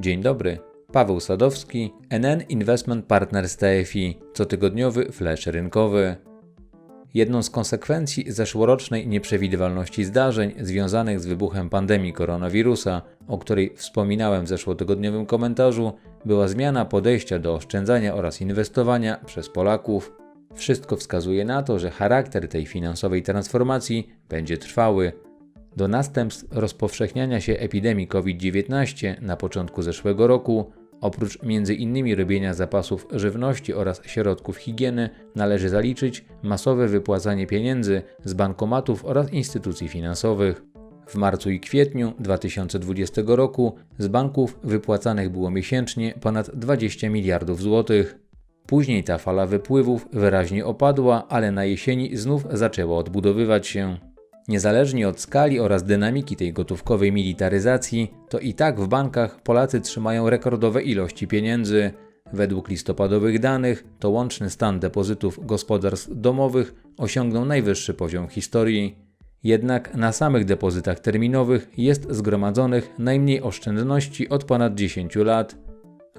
Dzień dobry. Paweł Sadowski, NN Investment Partners TFI, cotygodniowy flash rynkowy. Jedną z konsekwencji zeszłorocznej nieprzewidywalności zdarzeń związanych z wybuchem pandemii koronawirusa, o której wspominałem w zeszłotygodniowym komentarzu, była zmiana podejścia do oszczędzania oraz inwestowania przez Polaków. Wszystko wskazuje na to, że charakter tej finansowej transformacji będzie trwały. Do następstw rozpowszechniania się epidemii COVID-19 na początku zeszłego roku, oprócz m.in. robienia zapasów żywności oraz środków higieny, należy zaliczyć masowe wypłacanie pieniędzy z bankomatów oraz instytucji finansowych. W marcu i kwietniu 2020 roku z banków wypłacanych było miesięcznie ponad 20 miliardów złotych. Później ta fala wypływów wyraźnie opadła, ale na jesieni znów zaczęła odbudowywać się. Niezależnie od skali oraz dynamiki tej gotówkowej militaryzacji, to i tak w bankach Polacy trzymają rekordowe ilości pieniędzy. Według listopadowych danych to łączny stan depozytów gospodarstw domowych osiągnął najwyższy poziom historii. Jednak na samych depozytach terminowych jest zgromadzonych najmniej oszczędności od ponad 10 lat.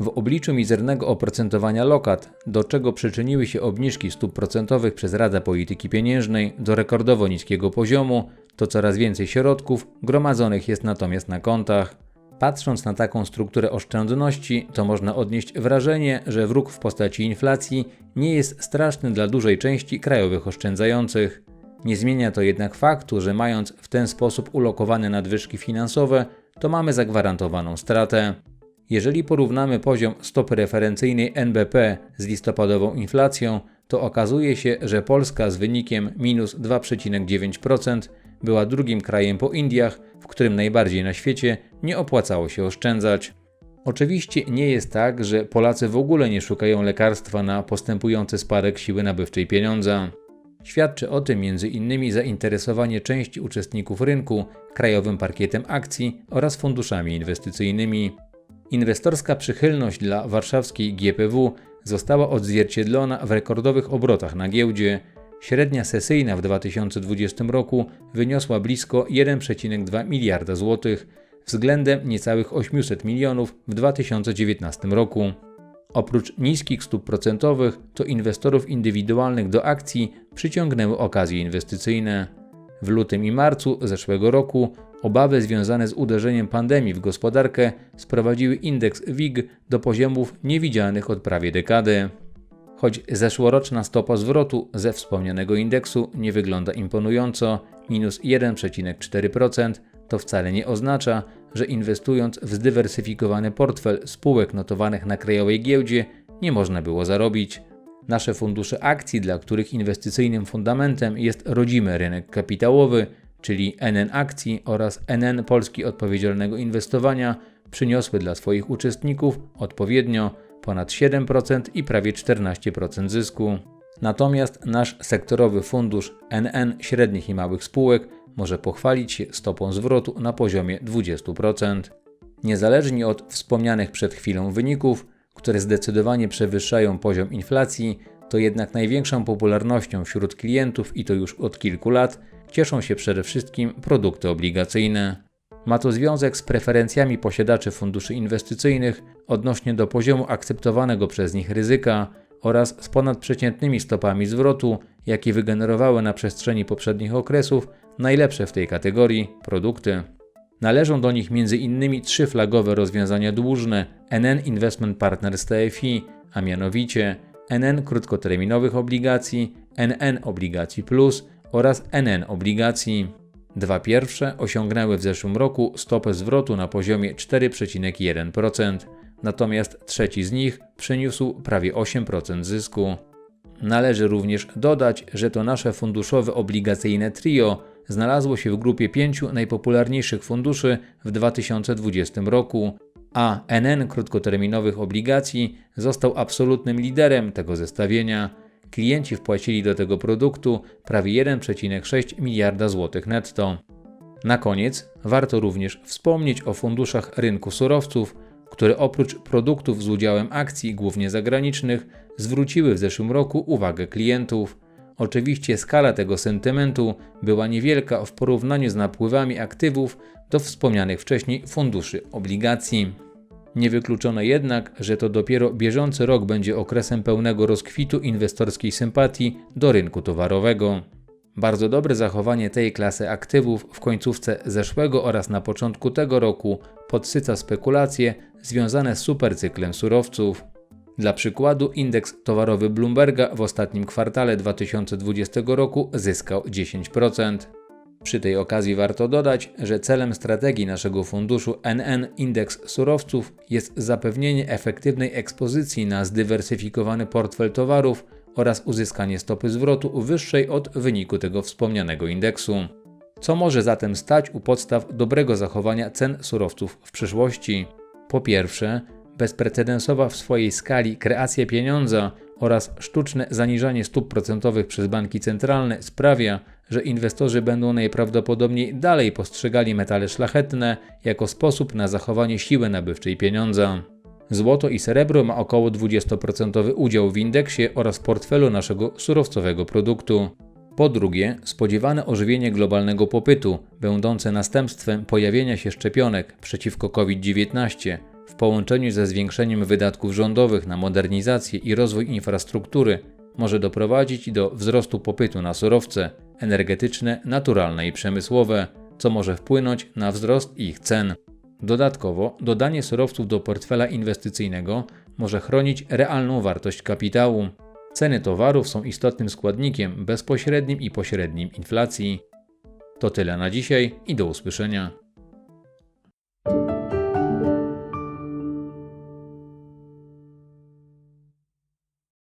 W obliczu mizernego oprocentowania lokat, do czego przyczyniły się obniżki stóp procentowych przez Radę Polityki Pieniężnej do rekordowo niskiego poziomu, to coraz więcej środków gromadzonych jest natomiast na kontach. Patrząc na taką strukturę oszczędności, to można odnieść wrażenie, że wróg w postaci inflacji nie jest straszny dla dużej części krajowych oszczędzających. Nie zmienia to jednak faktu, że mając w ten sposób ulokowane nadwyżki finansowe, to mamy zagwarantowaną stratę. Jeżeli porównamy poziom stopy referencyjnej NBP z listopadową inflacją, to okazuje się, że Polska z wynikiem minus 2,9% była drugim krajem po Indiach, w którym najbardziej na świecie nie opłacało się oszczędzać. Oczywiście nie jest tak, że Polacy w ogóle nie szukają lekarstwa na postępujący spadek siły nabywczej pieniądza. Świadczy o tym m.in. zainteresowanie części uczestników rynku krajowym parkietem akcji oraz funduszami inwestycyjnymi. Inwestorska przychylność dla warszawskiej GPW została odzwierciedlona w rekordowych obrotach na giełdzie. Średnia sesyjna w 2020 roku wyniosła blisko 1,2 miliarda złotych względem niecałych 800 milionów w 2019 roku. Oprócz niskich stóp procentowych, to inwestorów indywidualnych do akcji przyciągnęły okazje inwestycyjne. W lutym i marcu zeszłego roku Obawy związane z uderzeniem pandemii w gospodarkę sprowadziły indeks WIG do poziomów niewidzianych od prawie dekady. Choć zeszłoroczna stopa zwrotu ze wspomnianego indeksu nie wygląda imponująco, minus 1,4%, to wcale nie oznacza, że inwestując w zdywersyfikowany portfel spółek notowanych na krajowej giełdzie nie można było zarobić. Nasze fundusze akcji, dla których inwestycyjnym fundamentem jest rodzimy rynek kapitałowy, czyli NN Akcji oraz NN Polski Odpowiedzialnego Inwestowania, przyniosły dla swoich uczestników odpowiednio ponad 7% i prawie 14% zysku. Natomiast nasz sektorowy fundusz NN średnich i małych spółek może pochwalić się stopą zwrotu na poziomie 20%. Niezależnie od wspomnianych przed chwilą wyników, które zdecydowanie przewyższają poziom inflacji, to jednak największą popularnością wśród klientów i to już od kilku lat cieszą się przede wszystkim produkty obligacyjne. Ma to związek z preferencjami posiadaczy funduszy inwestycyjnych odnośnie do poziomu akceptowanego przez nich ryzyka oraz z ponadprzeciętnymi stopami zwrotu, jakie wygenerowały na przestrzeni poprzednich okresów najlepsze w tej kategorii produkty. Należą do nich m.in. trzy flagowe rozwiązania dłużne NN Investment Partners TFI, a mianowicie NN krótkoterminowych obligacji, NN Obligacji Plus oraz NN obligacji. Dwa pierwsze osiągnęły w zeszłym roku stopę zwrotu na poziomie 4,1%, natomiast trzeci z nich przyniósł prawie 8% zysku. Należy również dodać, że to nasze funduszowe obligacyjne trio znalazło się w grupie pięciu najpopularniejszych funduszy w 2020 roku, a NN krótkoterminowych obligacji został absolutnym liderem tego zestawienia. Klienci wpłacili do tego produktu prawie 1,6 miliarda złotych netto. Na koniec warto również wspomnieć o funduszach rynku surowców, które oprócz produktów z udziałem akcji głównie zagranicznych zwróciły w zeszłym roku uwagę klientów. Oczywiście skala tego sentymentu była niewielka w porównaniu z napływami aktywów do wspomnianych wcześniej funduszy obligacji. Niewykluczone jednak, że to dopiero bieżący rok będzie okresem pełnego rozkwitu inwestorskiej sympatii do rynku towarowego. Bardzo dobre zachowanie tej klasy aktywów w końcówce zeszłego oraz na początku tego roku podsyca spekulacje związane z supercyklem surowców. Dla przykładu indeks towarowy Bloomberga w ostatnim kwartale 2020 roku zyskał 10%. Przy tej okazji warto dodać, że celem strategii naszego funduszu NN Indeks Surowców jest zapewnienie efektywnej ekspozycji na zdywersyfikowany portfel towarów oraz uzyskanie stopy zwrotu wyższej od wyniku tego wspomnianego indeksu. Co może zatem stać u podstaw dobrego zachowania cen surowców w przyszłości? Po pierwsze, bezprecedensowa w swojej skali kreacja pieniądza oraz sztuczne zaniżanie stóp procentowych przez banki centralne sprawia, że inwestorzy będą najprawdopodobniej dalej postrzegali metale szlachetne jako sposób na zachowanie siły nabywczej pieniądza. Złoto i srebro ma około 20% udział w indeksie oraz portfelu naszego surowcowego produktu. Po drugie, spodziewane ożywienie globalnego popytu, będące następstwem pojawienia się szczepionek przeciwko COVID-19, w połączeniu ze zwiększeniem wydatków rządowych na modernizację i rozwój infrastruktury, może doprowadzić do wzrostu popytu na surowce energetyczne, naturalne i przemysłowe, co może wpłynąć na wzrost ich cen. Dodatkowo, dodanie surowców do portfela inwestycyjnego może chronić realną wartość kapitału. Ceny towarów są istotnym składnikiem bezpośrednim i pośrednim inflacji. To tyle na dzisiaj i do usłyszenia.